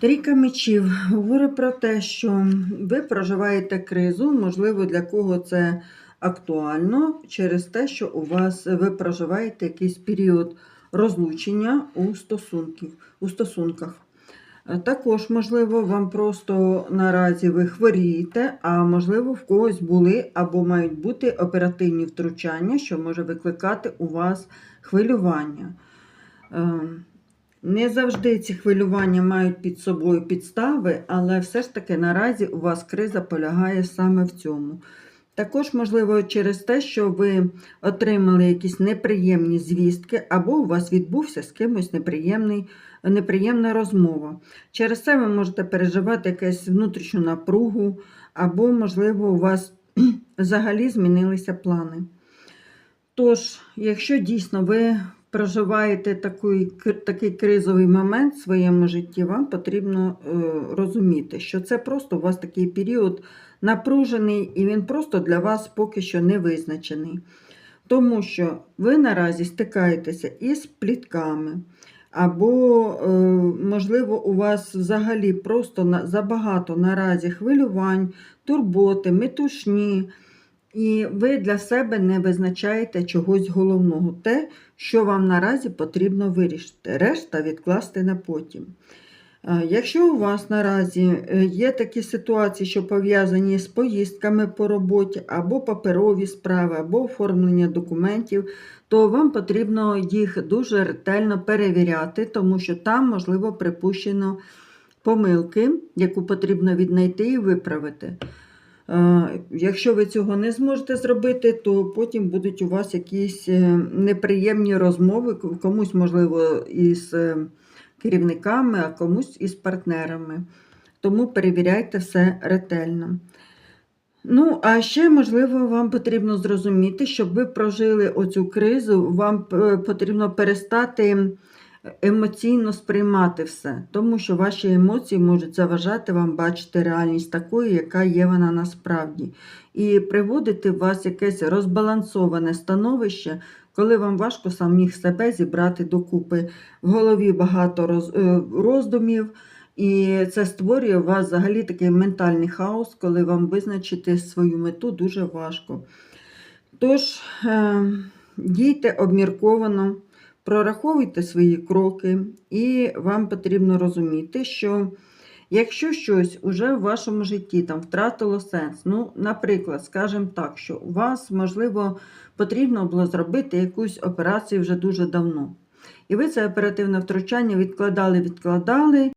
Трійка мечів говорить про те, що ви проживаєте кризу, можливо, для кого це актуально через те, що у вас ви проживаєте якийсь період розлучення у, стосунків, у стосунках. Також, можливо, вам просто наразі ви хворієте, а можливо, в когось були або мають бути оперативні втручання, що може викликати у вас хвилювання. Не завжди ці хвилювання мають під собою підстави, але все ж таки наразі у вас криза полягає саме в цьому. Також, можливо, через те, що ви отримали якісь неприємні звістки, або у вас відбувся з кимось неприємний, неприємна розмова. Через це ви можете переживати якусь внутрішню напругу, або, можливо, у вас взагалі змінилися плани. Тож, якщо дійсно ви проживаєте такий, такий кризовий момент в своєму житті, вам потрібно е, розуміти, що це просто у вас такий період напружений, і він просто для вас поки що не визначений. Тому що ви наразі стикаєтеся із плітками, або, е, можливо, у вас взагалі просто на- забагато наразі хвилювань, турботи, метушні. І ви для себе не визначаєте чогось головного, те, що вам наразі потрібно вирішити. Решта відкласти на потім. Е, Якщо у вас наразі е, є такі ситуації, що пов'язані з поїздками по роботі, або паперові справи, або оформлення документів, то вам потрібно їх дуже ретельно перевіряти, тому що там, можливо, припущено помилки, яку потрібно віднайти і виправити. Е, Якщо ви цього не зможете зробити, то потім будуть у вас якісь е, неприємні розмови, комусь, можливо, із е, керівниками, а комусь із партнерами. Тому перевіряйте все ретельно. Ну, а ще, можливо, вам потрібно зрозуміти, щоб ви прожили оцю кризу, вам потрібно перестати емоційно сприймати все, тому що ваші емоції можуть заважати вам бачити реальність такою, яка є вона насправді, і приводити в вас якесь розбалансоване становище, коли вам важко самих себе зібрати докупи. В голові багато е, роздумів. І це створює у вас взагалі такий ментальний хаос, коли вам визначити свою мету дуже важко. Тож, е, дійте обмірковано, прораховуйте свої кроки, і вам потрібно розуміти, що якщо щось уже в вашому житті там втратило сенс, ну, наприклад, скажімо так, що у вас, можливо, потрібно було зробити якусь операцію вже дуже давно. І ви це оперативне втручання відкладали, відкладали.